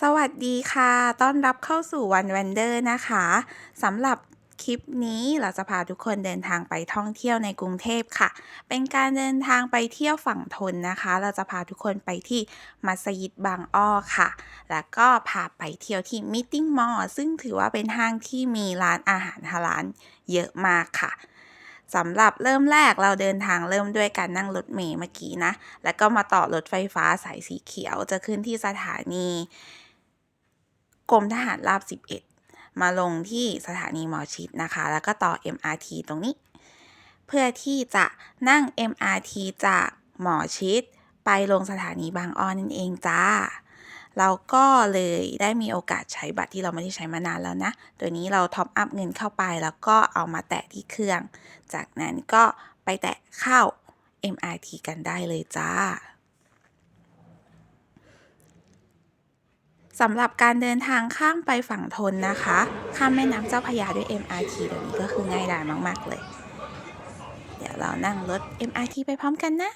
สวัสดีค่ะ ต้อนรับเข้าสู่วันวันเดอร์นะคะสำหรับคลิปนี้เราจะพาทุกคนเดินทางไปท่องเที่ยวในกรุงเทพค่ะ เป็นการเดินทางไปเที่ยวฝั่งทนนะคะ เราจะพาทุกคนไปที่มัสยิดบางอ้อค่ะ แล้วก็พาไปเที่ยวที่มิ e มอลล์ซึ่งถือว่าเป็นห้างที่มีร้านอาหารฮาลาลเยอะมากค่ะสำหรับเริ่มแรกเราเดินทางเริ่มด้วยการนั่งรถเมล์เมื่อกี้นะ แล้วก็มาต่อรถไฟฟ้าสายสีเขียวจะขึ้นที่สถานี กรมทหารราบ 11 มาลงที่สถานีหมอชิดนะคะ แล้วก็ต่อ MRT ตรงนี้ เพื่อที่จะนั่ง MRT จากหมอชิดไปลงสถานีบางอ้อนั่นเองจ้า เราก็เลยได้มีโอกาสใช้บัตรที่เราไม่ได้ใช้มานานแล้วนะ ตัวนี้เราท็อปอัพเงินเข้าไปแล้วก็เอามาแตะที่เครื่อง จากนั้นก็ไปแตะเข้า MRT กันได้เลยจ้า สำหรับการเดินทางข้ามไปฝั่งทนนะคะ ข้ามแม่น้ำเจ้าพระยาด้วย MRT เดี๋ยวนี้ก็คือง่ายดายมาก ๆ เลย เดี๋ยวเรานั่งรถ MRT ไปพร้อมกันนะ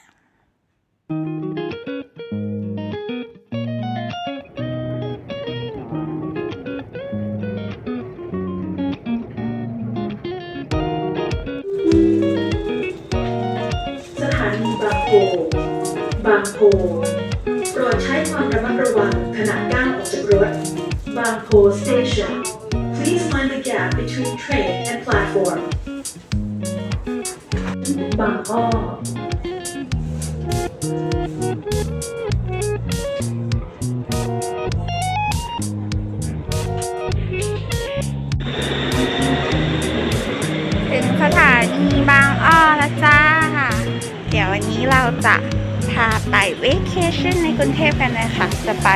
สถานีบางโพบางโพ บางโพ Station Please mind the gap between train and platform บางอ้อถึงสถานีบางอ้อแล้วจ้าค่ะ เดี๋ยววันนี้เราจะพาไปเวกเคชั่นในกรุงเทพกันนะคะ จะไป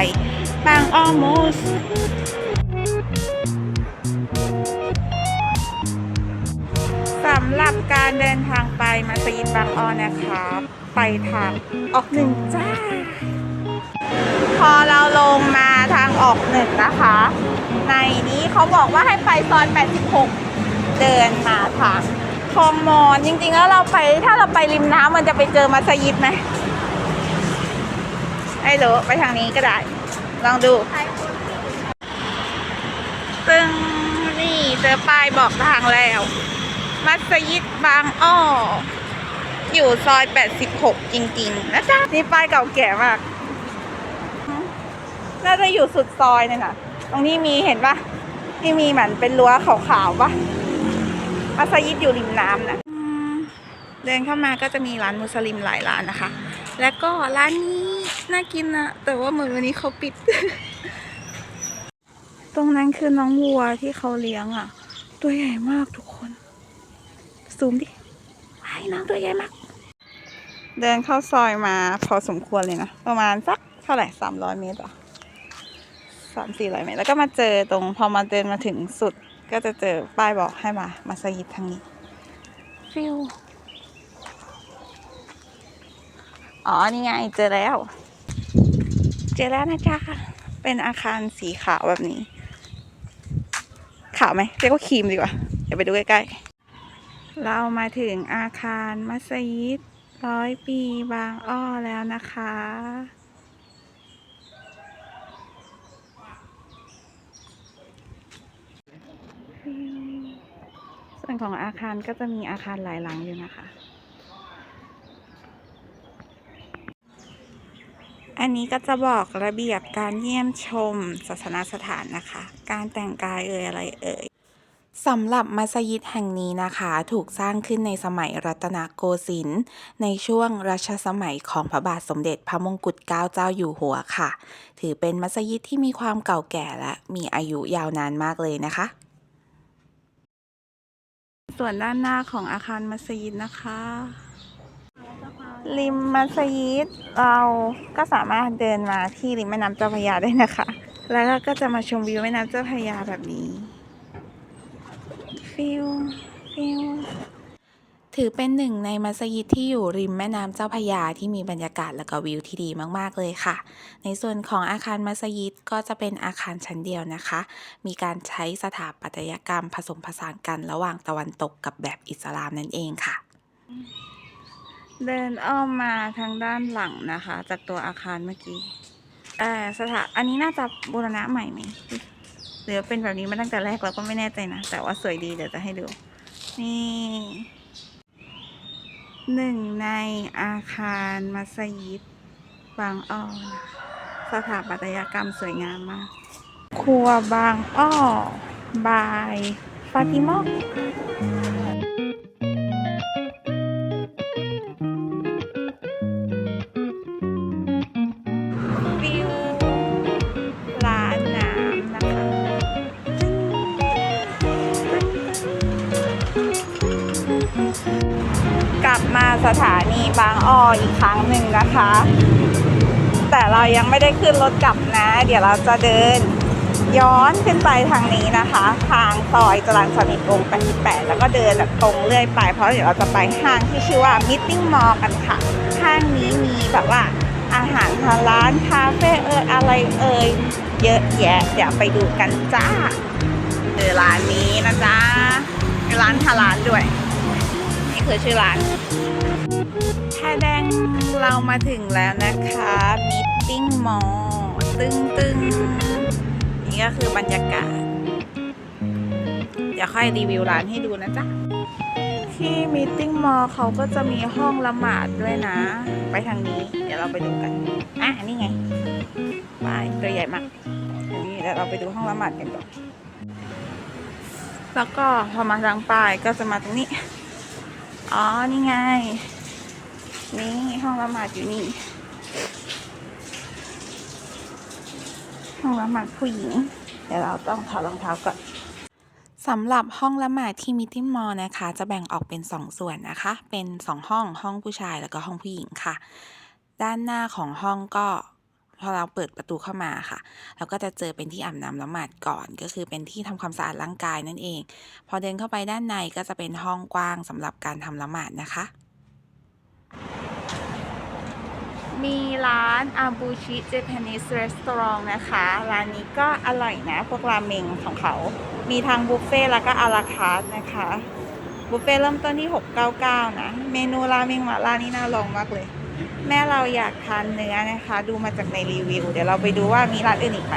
บางอ้อมูสำหรับการเดินทางไปมัสยิดบางอ้อนะคะไปทางออกหนึ่งจ้า พอเราลงมาทางออกหนึ่งนะคะ ในนี้เขาบอกว่าให้ไปซอย 86 เดินมาทางคลองมอนจริงๆ แล้วเราไปถ้าเราไปริมน้ำมันจะไปเจอมัสยิดไหมไม่รู้ไปทางนี้ก็ได้ ลองดูซึ่งนี่เจอป้ายบอกทางแล้ว มัสยิดบางอ้อ อยู่ซอย 86 จริง ๆ นะจ๊ะ นี่ป้ายเก่าแก่มาก น่าจะอยู่สุดซอยเนี่ยนะตรงนี้มีเห็นปะที่มีเหมือนเป็นรั้วขาวๆปะมัสยิดอยู่ริมน้ำนะเดินเข้ามาก็จะมีร้านมุสลิมหลายร้านนะคะ แล้วก็ร้านนี้น่ากินนะแต่ว่าเหมือนวันนี้เขาปิด ตรงนั้นคือน้องวัวที่เขาเลี้ยงอะ ตัวใหญ่มากทุกคน ซูมดิว้ายน้องตัวใหญ่มากเดินเข้าซอยมาพอสมควรเลยนะ ประมาณสักเท่าไหร่สามร้อยเมตรเหรอสามสี่ร้อยเมตร แล้วก็มาเจอตรงพอมาเดินมาถึงสุด ก็จะเจอป้ายบอกให้มามาสยิดทางนี้ฟิวอ๋อ นี่ไง เจอแล้ว เจอแล้วนะจ๊ะ เป็นอาคารสีขาวแบบนี้ ขาวไหมเรียกว่าครีมดีกว่า เดี๋ยวไปดูใกล้ๆ เรามาถึงอาคารมัสยิดร้อยปีบางอ้อแล้วนะคะ ส่วนของอาคารก็จะมีอาคารหลายหลังอยู่นะคะ อันนี้ก็จะบอกระเบียบการเยี่ยมชมศาสนสถานนะคะ การแต่งกายเอ่ยอะไรเอ่ย สำหรับมัสยิดแห่งนี้นะคะ ถูกสร้างขึ้นในสมัยรัตนโกสินทร์ในช่วงรัชสมัยของพระบาทสมเด็จพระมงกุฎเกล้าเจ้าอยู่หัวค่ะ ถือเป็นมัสยิดที่มีความเก่าแก่และมีอายุยาวนานมากเลยนะคะ ส่วนด้านหน้าของอาคารมัสยิดนะคะ ริมมัสยิดเราก็สามารถเดินมาที่ริมแม่น้ำเจ้าพระยาได้นะคะ แล้วก็จะมาชมวิวแม่น้ำเจ้าพระยาแบบนี้ ฟิลฟิลถือเป็นหนึ่งในมัสยิดที่อยู่ริมแม่น้ำเจ้าพระยาที่มีบรรยากาศและก็วิวที่ดีมากๆเลยค่ะ ในส่วนของอาคารมัสยิดก็จะเป็นอาคารชั้นเดียวนะคะ มีการใช้สถาปัตยกรรมผสมผสานกันระหว่างตะวันตกกับแบบอิสลามนั่นเองค่ะ เดินอ้อมมาทางด้านหลังนะคะ จากตัวอาคารเมื่อกี้เอ่อสถานอันนี้น่าจะบูรณะใหม่ไหมห รือเป็นแบบนี้มาตั้งแต่แรกเราก็ไม่แน่ใจนะ แต่ว่าสวยดีเดี๋ยวจะให้ดู นี่หนึ่งในอาคารมัสยิดบางอ้อสถาปัตยกรรมสวยงามมาก ครัวบางอ้อบายฟาติมอ สถานีบางอ้ออีกครั้งหนึ่งนะคะ แต่เรายังไม่ได้ขึ้นรถกลับนะ เดี๋ยวเราจะเดินย้อนขึ้นไปทางนี้นะคะ ทางซอยจรัญสนิทวงศ์88แล้วก็เดินแบบตรงเรื่อยไป เพราะเดี๋ยวเราจะไปห้างที่ชื่อว่า Meeting Mall กันค่ะ ห้างนี้มีแบบว่าอาหารฮาลาลคาเฟ่เอยอะไรเอ่ยเยอะแยะเดี๋ยวไปดูกันจ้าเจอร้านนี้นะจ๊ะร้านฮาลาลด้วย นี่คือชื่อร้าน แค่แดงเรามาถึงแล้วนะคะ Meeting Mall ตึงตึงนี่ก็คือบรรยากาศ เดี๋ยวค่อยรีวิวร้านให้ดูนะจ๊ะ ที่ Meeting Mall เขาก็จะมีห้องละหมาดด้วยนะ ไปทางนี้ เดี๋ยวเราไปดูกัน อะ นี่ไงไปตัวใหญ่มากนนี้เดี๋ยวเราไปดูห้องละหมาดกันก่อนแล้วก็พอมาทางปลายก็จะมาตรงนี้ อ๋อ นี่ไง นี่ห้องละหมาดอยู่นี่ ห้องละหมาดผู้หญิง เดี๋ยวเราต้องถอดรองเท้าก่อนสำหรับห้องละหมาดที่มิติมอลนะคะ จะแบ่งออกเป็น 2 ส่วนนะคะ เป็น 2 ห้องห้องผู้ชายแล้วก็ห้องผู้หญิงค่ะ ด้านหน้าของห้องก็พอเราเปิดประตูเข้ามาค่ะ เราก็จะเจอเป็นที่อาบน้ำละหมาดก่อน ก็คือเป็นที่ทำความสะอาดร่างกายนั่นเอง พอเดินเข้าไปด้านในก็จะเป็นห้องกว้างสำหรับการทำละหมาดนะคะ มีร้านอาบูชิเจแปนิสรีสอร์ทนะคะ ร้านนี้ก็อร่อยนะ พวกราเมงของเขา มีทางบุฟเฟ่แล้วก็อาราคาร์นะคะ บุฟเฟ่เริ่มต้นที่ 699 นะ เมนูราเมงมาล่านี่น่าลองมากเลย แม่เราอยากทานเนื้อนะคะ ดูมาจากในรีวิว เดี๋ยวเราไปดูว่ามีร้านอื่นอีกไหม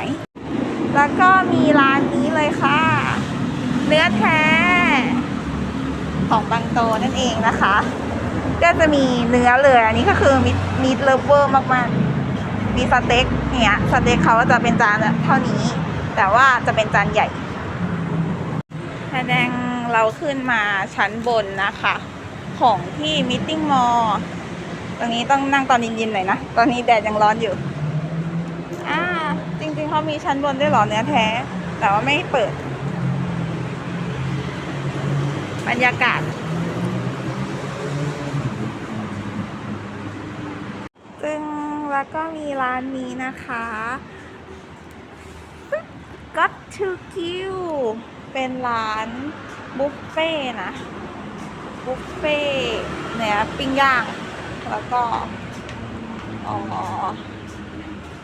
แล้วก็มีร้านนี้เลยค่ะ เนื้อแท้ ของบางโตนั่นเองนะคะ ก็จะมีเนื้อเลยอันนี้ก็คือมิดมิดเลเวอร์มากๆ มีสเต็กเนี่ยสเต็กเขาจะเป็นจานเท่านี้ แต่ว่าจะเป็นจานใหญ่แสดงเราขึ้นมาชั้นบนนะคะ ของที่มิ e มอลตรงนี้ต้องนั่งตอนเย็นๆหน่อยนะ ตอนนี้แดดยังร้อนอยู่อ่าจริงๆเขามีชั้นบนด้วยหรอเนื้อแท้ แต่ว่าไม่เปิด บรรยากาศ ซึ่งแล้ว ก็มีร้านนี้นะคะ Got to Kill เป็นร้านบุฟเฟ่นะบุฟเฟ่เนื้อปิ้งย่าง แล้วก็ อ๋อ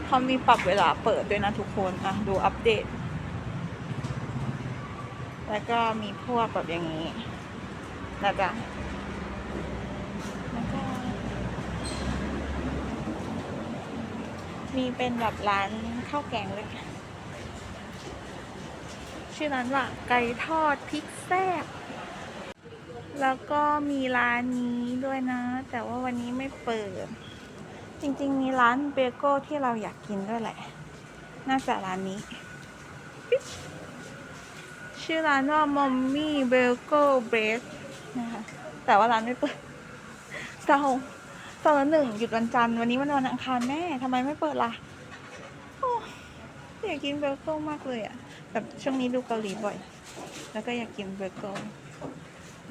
เขามีปรับเวลาเปิดด้วยนะทุกคน อะ ดูอัปเดต แล้วก็มีพวกแบบอย่างนี้นะจ๊ะแล้วก็ มีเป็นแบบร้านข้าวแกงเลยชื่อร้านว่าไก่ทอดพริกแซ่บแล้วก็มีร้านนี้ด้วยนะ แต่ว่าวันนี้ไม่เปิด จริง ๆ มีร้านเบเกิลที่เราอยากกินด้วยแหละ น่าจะร้านนี้ ชื่อร้านว่ามอมมี่เบเกิลเบรดนะคะแต่ว่าร้านไม่เปิดเศร้า สาร์ละหนึ่งหยุดวันจันทร์วันนี้มันวันอังคารแม่ทำไมไม่เปิดล่ะอยากกินเบอร์เกิลมากเลยอะแบบช่วงนี้ดูเกาหลีบ่อย แล้วก็อยากกินเบอร์เกิล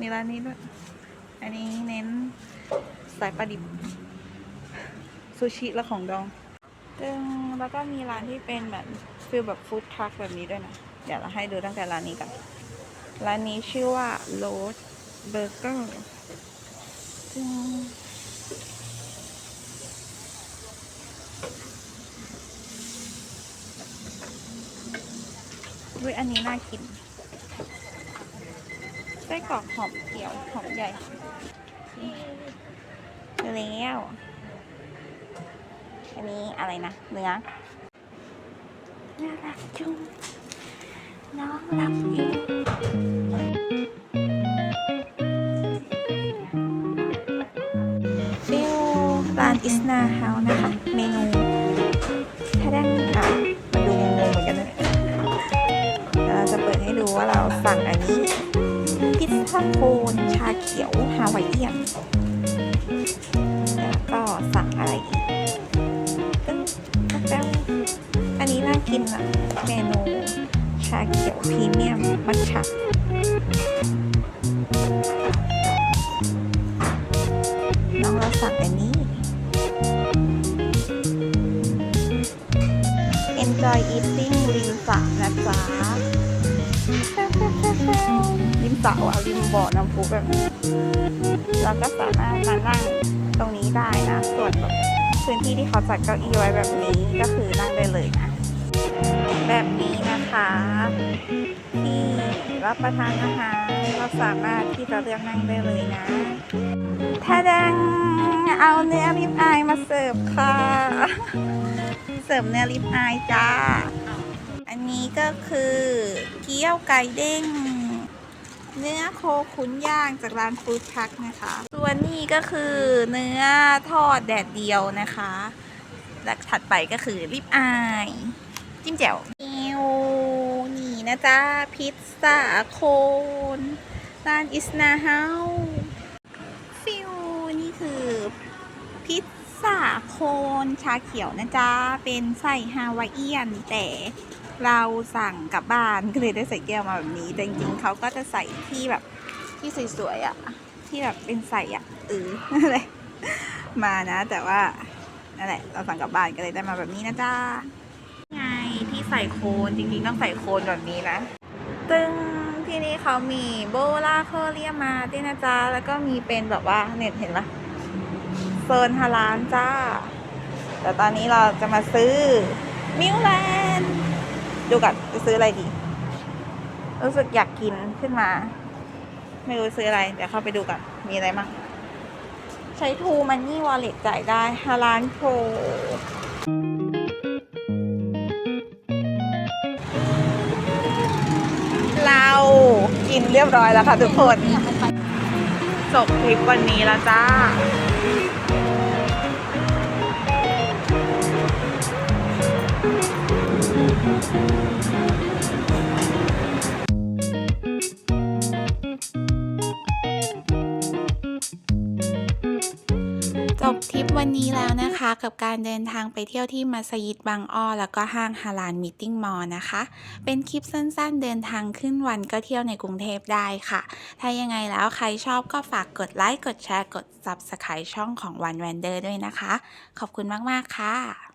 มีร้านนี้ด้วย อันนี้เน้นสายปลาดิบซูชิและของดองซึ่งแล้วก็มีร้านที่เป็นแบบฟิลแบบฟู้ดทรัคแบบนี้ด้วยนะ เดี๋ยวเราให้ดูตั้งแต่ร้านนี้กัน ร้านนี้ชื่อว่าโรสเบอร์เกอร์ซึ่ง อุ้ยอันนี้น่ากินไส้กรอกหอมเขียวหอมใหญ่แล้วอันนี้อะไรนะเนื้อน่ารักจุงน้องหลับอยู่ฟิลร้านอิสนาเฮานะคะ ขียวฮาวายเอียนแล้วก็สั่งอะไรอีกตึ้งแป๊บอันนี้น่ากินอะเมนูชาเขียวพรีเมียมมัทฉะน้องเราสั่งอันนี้ Enjoy eating ริมสระนะจ๊ะ ริมสระว่ะริมบ่อน้ำพุแบบเราก็สามารถมานั่งตรงนี้ได้นะ ส่วนแบบพื้นที่ที่เขาจัดเก้าอี้ไว้แบบนี้ก็คือนั่งได้เลยนะแบบนี้นะคะที่รับประทานอาหารเราสามารถที่จะเลือกนั่งได้เลยนะถ้าดังเอาเนื้อริบอายมาเสิร์ฟค่ะ เสิร์ฟเนื้อริบอายจ้า อันนี้ก็คือเกี๊ยวไก่เด้ง เนื้อโคขุนย่างจากร้านฟู้ดทรัคนะคะ ส่วนนี้ก็คือเนื้อทอดแดดเดียวนะคะและถัดไปก็คือริบอาย จิ้มแจ่วเอวนี่นะจ๊ะ พิซซ่าโคนร้านอิสนาเฮาฟิวนี่คือพิซซ่าโคนชาเขียวนะจ๊ะ เป็นไส้ฮาวายเอียนแต่ เราสั่งกลับบ้านก็เลยได้ใส่แก้วมาแบบนี้ แต่จริงๆเขาก็จะใส่ที่แบบที่สวยๆอะ่ะ ที่แบบเป็นใส่อะ่ะเอออะไรมานะ แต่ว่านั่นแหละเราสั่งกลับบ้านก็เลยได้มาแบบนี้นะจ๊ะไงที่ใส่โคนจริงๆต้องใส่โคนแบบนี้นะตึงที่นี่เขามีโบลาเคอเรียมาด้วยนะจ๊ะ แล้วก็มีเป็นแบบว่าเน็ตเห็นไหมโซนฮาลานจ้า แต่ตอนนี้เราจะมาซื้อมิวแลนด์ ดูกันจะซื้ออะไรดี รู้สึกอยากกินขึ้นมา ไม่รู้ซื้ออะไร เดี๋ยวเข้าไปดูกันมีอะไรบ้างใช้ทูมันนี่วอลเล็ตจ่ายได้ฮาลานโปรเรากินเรียบร้อยแล้วค่ะทุกคนจบคลิปวันนี้แล้วจ้า จบทริปวันนี้แล้วนะคะกับการเดินทางไปเที่ยวที่มัสยิดบางอ้อ แล้วก็ห้างฮาลานมิทติ้งมอลนะคะ เป็นคลิปสั้นๆ เดินทางขึ้นวันก็เที่ยวในกรุงเทพได้ค่ะ ถ้ายังไงแล้วใครชอบก็ฝากกดไลค์ กดแชร์ กด Subscribe ช่องของวันแวนเดอร์ด้วยนะคะ ขอบคุณมาก ๆ ค่ะ